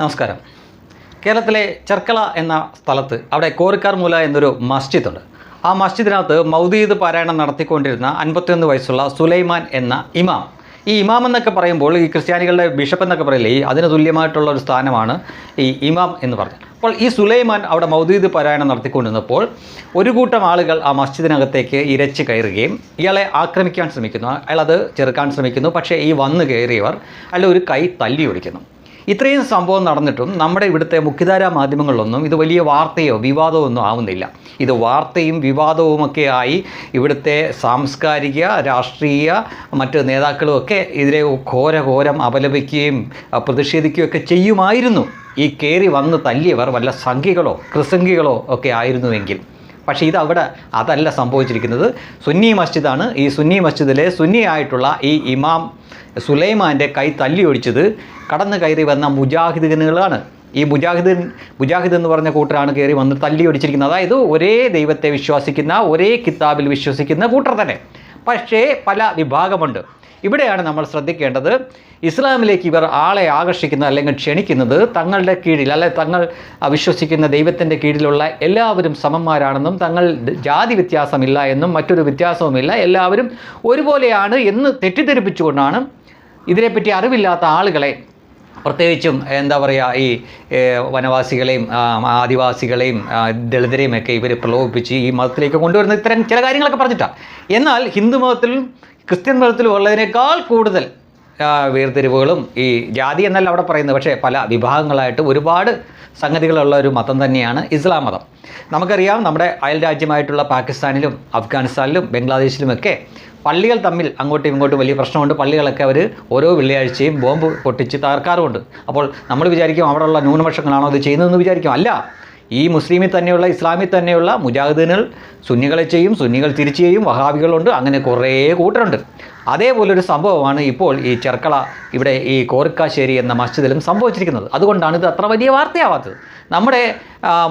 നമസ്കാരം. കേരളത്തിലെ ചെർക്കള എന്ന സ്ഥലത്ത് അവിടെ കോറിക്കാർ മൂല എന്നൊരു മസ്ജിദ് ഉണ്ട് ആ മസ്ജിദിനകത്ത് മൗദീദ് പാരായണം നടത്തിക്കൊണ്ടിരുന്ന അൻപത്തിയൊന്ന് വയസ്സുള്ള സുലൈമാൻ എന്ന ഇമാം. ഈ ഇമാം എന്നൊക്കെ പറയുമ്പോൾ ഈ ക്രിസ്ത്യാനികളുടെ ബിഷപ്പ് എന്നൊക്കെ പറയില്ലേ ഈ അതിന് തുല്യമായിട്ടുള്ള ഒരു സ്ഥാനമാണ് ഈ ഇമാം എന്ന് പറഞ്ഞത്. അപ്പോൾ ഈ സുലൈമാൻ അവിടെ മൗദീദ് പാരായണം നടത്തിക്കൊണ്ടിരുന്നപ്പോൾ ഒരു കൂട്ടം ആളുകൾ ആ മസ്ജിദിനകത്തേക്ക് ഇരച്ച് കയറുകയും ഇയാളെ ആക്രമിക്കാൻ ശ്രമിക്കുന്നു. അയാളത് ചെറുക്കാൻ ശ്രമിക്കുന്നു. പക്ഷേ ഈ വന്നു കയറിയവർ അയാളുടെ ഒരു കൈ തല്ലി ഒടിക്കുന്നു. ഇത്രയും സംഭവം നടന്നിട്ടും നമ്മുടെ ഇവിടുത്തെ മുഖ്യധാരാ മാധ്യമങ്ങളിലൊന്നും ഇത് വലിയ വാർത്തയോ വിവാദമോ ഒന്നും ആവുന്നില്ല. ഇത് വാർത്തയും വിവാദവും ഒക്കെ ആയി ഇവിടുത്തെ സാംസ്കാരിക രാഷ്ട്രീയ മറ്റ് നേതാക്കളും ഒക്കെ ഇതിനെ ഘോരഘോരം അപലപിക്കുകയും പ്രതിഷേധിക്കുകയൊക്കെ ചെയ്യുമായിരുന്നു. ഈ കയറി വന്ന് തല്ലിയവർ വല്ല സംഘികളോ കൃസംഖികളോ ഒക്കെ ആയിരുന്നുവെങ്കിൽ. പക്ഷേ ഇത് അവിടെ അതല്ല സംഭവിച്ചിരിക്കുന്നത്. സുന്നി മസ്ജിദാണ്. ഈ സുന്നി മസ്ജിദിലെ സുന്നി ആയിട്ടുള്ള ഈ ഇമാം സുലൈമാന്റെ കൈ തല്ലി ഒടിച്ചത് കടന്നു കയറി വന്ന മുജാഹിദീനുകളാണ്. ഈ മുജാഹിദ് മുജാഹിദ് എന്ന് പറഞ്ഞ കൂട്ടരാണ് കയറി വന്ന് തല്ലി ഒടിച്ചിരിക്കുന്നത് അതായത് ഒരേ ദൈവത്തെ വിശ്വസിക്കുന്ന ഒരേ കിതാബിൽ വിശ്വസിക്കുന്ന കൂട്ടർ തന്നെ. പക്ഷേ പല വിഭാഗമുണ്ട്. ഇവിടെയാണ് നമ്മൾ ശ്രദ്ധിക്കേണ്ടത്. ഇസ്ലാമിലേക്ക് ഇവർ ആളെ ആകർഷിക്കുന്ന അല്ലെങ്കിൽ ക്ഷണിക്കുന്നത് തങ്ങളുടെ കീഴിൽ അല്ലെ തങ്ങൾ വിശ്വസിക്കുന്ന ദൈവത്തിന്റെ കീഴിലുള്ള എല്ലാവരും സമന്മാരാണെന്നും തങ്ങൾ ജാതി വ്യത്യാസമില്ല എന്നും മറ്റൊരു വ്യത്യാസവുമില്ല എല്ലാവരും ഒരുപോലെയാണ് എന്ന് തെറ്റിദ്ധരിപ്പിച്ചുകൊണ്ടാണ് ഇതിനെപ്പറ്റി അറിവില്ലാത്ത ആളുകളെ പ്രത്യേകിച്ചും എന്താ പറയുക ഈ വനവാസികളെയും ആദിവാസികളെയും ദളിതരെയും ഒക്കെ ഇവർ പ്രലോഭിപ്പിച്ച് ഈ മതത്തിലേക്ക് കൊണ്ടുവരുന്ന ഇത്തരം ചില കാര്യങ്ങളൊക്കെ പറഞ്ഞിട്ടാണ്. എന്നാൽ ഹിന്ദു മതത്തിലും ക്രിസ്ത്യൻ മതത്തിൽ ഉള്ളതിനേക്കാൾ കൂടുതൽ വേർതിരിവുകളും ഈ ജാതി എന്നല്ല അവിടെ പറയുന്നത്. പക്ഷേ പല വിഭാഗങ്ങളായിട്ട് ഒരുപാട് സംഗതികളുള്ള ഒരു മതം തന്നെയാണ് ഇസ്ലാം മതം. നമുക്കറിയാം നമ്മുടെ അയൽ രാജ്യമായിട്ടുള്ള പാകിസ്ഥാനിലും അഫ്ഗാനിസ്ഥാനിലും ബംഗ്ലാദേശിലുമൊക്കെ പള്ളികൾ തമ്മിൽ അങ്ങോട്ടും ഇങ്ങോട്ടും വലിയ പ്രശ്നമുണ്ട്. പള്ളികളൊക്കെ അവർ ഓരോ വെള്ളിയാഴ്ചയും ബോംബ് പൊട്ടിച്ച് തകർക്കാറുമുണ്ട്. അപ്പോൾ നമ്മൾ വിചാരിക്കും അവിടെയുള്ള ന്യൂനപക്ഷങ്ങളാണോ ഇത് ചെയ്യുന്നതെന്ന് വിചാരിക്കും. അല്ല ഈ മുസ്ലിമിൽ തന്നെയുള്ള ഇസ്ലാമിൽ തന്നെയുള്ള മുജാഹിദീനുകൾ സുന്നികളെ ചെയ്യും സുന്നികൾ തിരിച്ചു ചെയ്യും വഹാബികളുണ്ട് അങ്ങനെ കുറേ കൂട്ടരുണ്ട്. അതേപോലൊരു സംഭവമാണ് ഇപ്പോൾ ഈ ചെർക്കള ഇവിടെ ഈ കോറിക്കാശ്ശേരി എന്ന മസ്ജിദിലും സംഭവിച്ചിരിക്കുന്നത്. അതുകൊണ്ടാണ് ഇത് അത്ര വലിയ വാർത്തയാവാത്തത്. നമ്മുടെ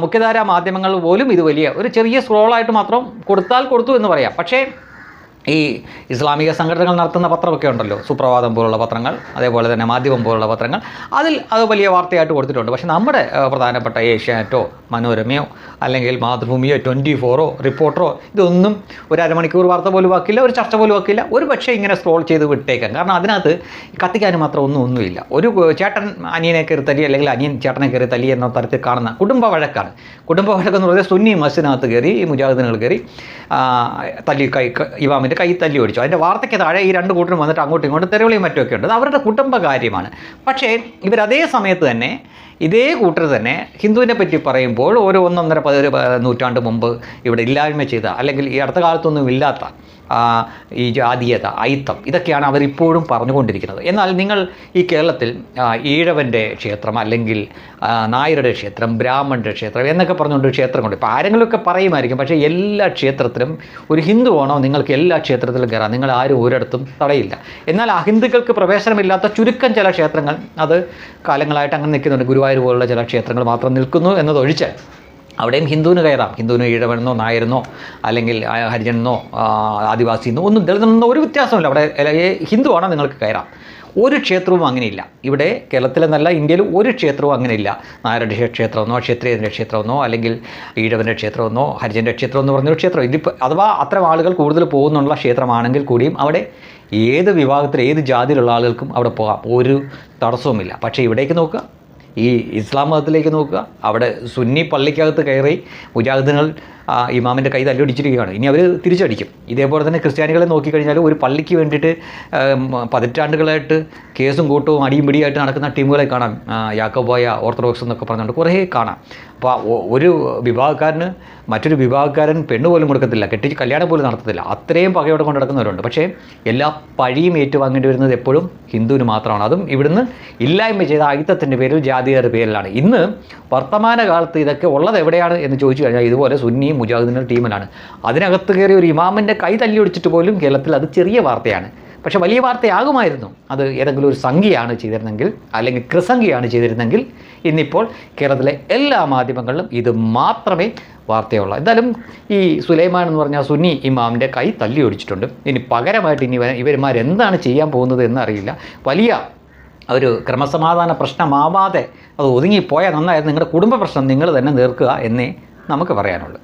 മുഖ്യധാരാ മാധ്യമങ്ങൾ പോലും ഇത് വലിയ ഒരു ചെറിയ സ്ക്രോളായിട്ട് മാത്രം കൊടുത്താൽ കൊടുത്തു എന്ന് പറയാം. പക്ഷേ ഈ ഇസ്ലാമിക സംഘടനകൾ നടത്തുന്ന പത്രമൊക്കെ ഉണ്ടല്ലോ. സുപ്രഭാതം പോലുള്ള പത്രങ്ങൾ അതേപോലെ തന്നെ മാധ്യമം പോലുള്ള പത്രങ്ങൾ. അതിൽ അത് വലിയ വാർത്തയായിട്ട് കൊടുത്തിട്ടുണ്ട്. പക്ഷേ നമ്മുടെ പ്രധാനപ്പെട്ട ഏഷ്യാനെറ്റോ മനോരമയോ അല്ലെങ്കിൽ മാതൃഭൂമിയോ ട്വന്റി ഫോറോ റിപ്പോർട്ടറോ ഇതൊന്നും ഒരു അരമണിക്കൂർ വാർത്ത പോലും ആക്കില്ല ഒരു ചർച്ച പോലും ആക്കില്ല. ഒരു പക്ഷേ ഇങ്ങനെ സ്ക്രോൾ ചെയ്ത് വിട്ടേക്കാം. കാരണം അതിനകത്ത് കത്തിക്കാനും മാത്രം ഒന്നും ഒന്നുമില്ല. ഒരു ചേട്ടൻ അനിയനെ കയറി തല്ലി അല്ലെങ്കിൽ അനിയൻ ചേട്ടനെ കയറി തല്ലി എന്ന തരത്തിൽ കാണുന്ന കുടുംബ വഴക്കാണ്. കുടുംബ വഴക്കെന്ന് പറയുന്നത് സുന്നി മസ്ജിദിനകത്ത് കയറി ഈ മുജാഹിദിനുകൾ കയറി തല്ലി കൈ ക- ഇമാമിന്റെ കൈ തല്ലി ഓടിച്ചു. അതിന്റെ വാർത്തയ്ക്ക് താഴെ ഈ രണ്ട് കൂട്ടരും വന്നിട്ട് അങ്ങോട്ടും ഇങ്ങോട്ടും തെരവിളിയും മറ്റുമൊക്കെ ഉണ്ട് അത് അവരുടെ കുടുംബ കാര്യമാണ് പക്ഷേ ഇവരതേ സമയത്ത് തന്നെ ഇതേ കൂട്ടർ തന്നെ ഹിന്ദുവിനെ പറ്റി പറയുമ്പോൾ ഓരോ ഒന്നൊന്നര പതിനൊരു നൂറ്റാണ്ട് മുമ്പ് ഇവിടെ ഇല്ലായ്മ ചെയ്ത അല്ലെങ്കിൽ ഈ അടുത്ത കാലത്തൊന്നും ഇല്ലാത്ത ഈ ജാതീയത അയിത്തം ഇതൊക്കെയാണ് അവരിപ്പോഴും പറഞ്ഞുകൊണ്ടിരിക്കുന്നത്. എന്നാൽ നിങ്ങൾ ഈ കേരളത്തിൽ ഈഴവന്റെ ക്ഷേത്രം അല്ലെങ്കിൽ നായരുടെ ക്ഷേത്രം ബ്രാഹ്മണന്റെ ക്ഷേത്രം എന്നൊക്കെ പറഞ്ഞുകൊണ്ട് ക്ഷേത്രങ്ങളുണ്ട് ഇപ്പോൾ ആരെങ്കിലുമൊക്കെ പറയുമായിരിക്കും. പക്ഷേ എല്ലാ ക്ഷേത്രത്തിലും ഒരു ഹിന്ദു ആണോ നിങ്ങൾക്ക് എല്ലാ ക്ഷേത്രത്തിലും കയറാം. നിങ്ങൾ ആരും ഒരിടത്തും തടയില്ല. എന്നാൽ അഹിന്ദുക്കൾക്ക് പ്രവേശനമില്ലാത്ത ചുരുക്കം ചില ക്ഷേത്രങ്ങൾ അത് കാലങ്ങളായിട്ട് അങ്ങനെ നിൽക്കുന്നുണ്ട്. ഗുരുവായൂർ പോലുള്ള ചില ക്ഷേത്രങ്ങൾ മാത്രം നിൽക്കുന്നു എന്നതൊഴിച്ചാൽ അവിടെയും ഹിന്ദുവിന് കയറാം. ഹിന്ദുവിന് ഈഴവനെന്നോ നായരെന്നോ അല്ലെങ്കിൽ ഹരിജനെന്നോ ആദിവാസി എന്നോ ഒന്നും ദളിതനെന്നോ ഒരു വ്യത്യാസമില്ല അവിടെ ഹിന്ദുവാണോ നിങ്ങൾക്ക് കയറാം. ഒരു ക്ഷേത്രവും അങ്ങനെയില്ല. ഇവിടെ കേരളത്തിലെന്നല്ല ഇന്ത്യയിൽ ഒരു ക്ഷേത്രവും അങ്ങനെയില്ല. നായരുടെ ക്ഷേത്രമെന്നോ ക്ഷത്രിയന്റെ ക്ഷേത്രമെന്നോ അല്ലെങ്കിൽ ഈഴവന്റെ ക്ഷേത്രമെന്നോ ഹരിജന്റെ ക്ഷേത്രം എന്ന് പറഞ്ഞൊരു ക്ഷേത്രം. ഇതിപ്പോൾ അഥവാ അത്തരം ആളുകൾ കൂടുതൽ പോകുന്നുള്ള ക്ഷേത്രമാണെങ്കിൽ കൂടിയും അവിടെ ഏത് വിഭാഗത്തിൽ ഏത് ജാതിയിലുള്ള ആളുകൾക്കും അവിടെ പോകാം. ഒരു തടസ്സവുമില്ല. പക്ഷേ ഇവിടേക്ക് നോക്കുക. ഈ ഇസ്ലാം മതത്തിലേക്ക് നോക്കുക. അവിടെ സുന്നി പള്ളിക്കകത്ത് കയറി മുജാഹിദുകൾ ആ, ഇമാമിന്റെ കൈ തല്ലടിച്ചിരിക്കുകയാണ് ഇനി അവർ തിരിച്ചടിക്കും. ഇതേപോലെ തന്നെ ക്രിസ്ത്യാനികളെ നോക്കിക്കഴിഞ്ഞാൽ ഒരു പള്ളിക്ക് വേണ്ടിയിട്ട് പതിറ്റാണ്ടുകളായിട്ട് കേസും കൂട്ടവും അടിയും പിടിയായിട്ട് നടക്കുന്ന ടീമുകളെ കാണാം. യാക്കോബോയ ഓർത്തഡോക്സ് എന്നൊക്കെ പറഞ്ഞുകൊണ്ട് കുറേ കാണാം. അപ്പോൾ ഒരു വിഭാഗക്കാരന് മറ്റൊരു വിഭാഗക്കാരൻ പെണ്ണ് പോലും കൊടുക്കത്തില്ല. കെട്ടിച്ച് കല്യാണം പോലും നടത്തത്തില്ല. അത്രയും പകയോടെ കൊണ്ട് നടക്കുന്നവരുണ്ട്. പക്ഷേ എല്ലാ പഴിയും ഏറ്റുവാങ്ങേണ്ടി വരുന്നത് എപ്പോഴും ഹിന്ദുവിന് മാത്രമാണ്. അതും ഇവിടുന്ന് ഇല്ലായ്മ ചെയ്ത ആയുധത്തിന്റെ പേരിൽ ജാതിയുടെ പേരിലാണ്. ഇന്ന് വർത്തമാനകാലത്ത് ഇതൊക്കെ ഉള്ളത് എവിടെയാണ് എന്ന് ചോദിച്ചു കഴിഞ്ഞാൽ ഇതുപോലെ സുന്നി മുജാഹിദിന്റെ ടീമിലാണ്. അതിനകത്ത് കയറി ഒരു ഇമാമിന്റെ കൈ തല്ലി ഒടിച്ചിട്ട് പോലും കേരളത്തിൽ അത് ചെറിയ വാർത്തയാണ്. പക്ഷേ വലിയ വാർത്തയാകുമായിരുന്നു. അത് ഏതെങ്കിലും ഒരു സംഖ്യയാണ് ചെയ്തിരുന്നെങ്കിൽ അല്ലെങ്കിൽ കൃസംഖ്യയാണ് ചെയ്തിരുന്നെങ്കിൽ ഇന്നിപ്പോൾ കേരളത്തിലെ എല്ലാ മാധ്യമങ്ങളിലും ഇത് മാത്രമേ വാർത്തയുള്ളൂ. എന്തായാലും ഈ സുലൈമാൻ എന്ന് പറഞ്ഞ സുന്നി ഇമാമിന്റെ കൈ തല്ലി ഒടിച്ചിട്ടുണ്ട് ഇനി പകരമായിട്ട് ഇനി ഇവർമാർ എന്താണ് ചെയ്യാൻ പോകുന്നത് എന്നറിയില്ല വലിയ ഒരു ക്രമസമാധാന പ്രശ്നമാവാതെ അത് ഒതുങ്ങിപ്പോയാൽ നന്നായിരുന്നു. നിങ്ങളുടെ കുടുംബ പ്രശ്നം നിങ്ങൾ തന്നെ തീർക്കുക എന്നേ നമുക്ക് പറയാനുള്ളൂ.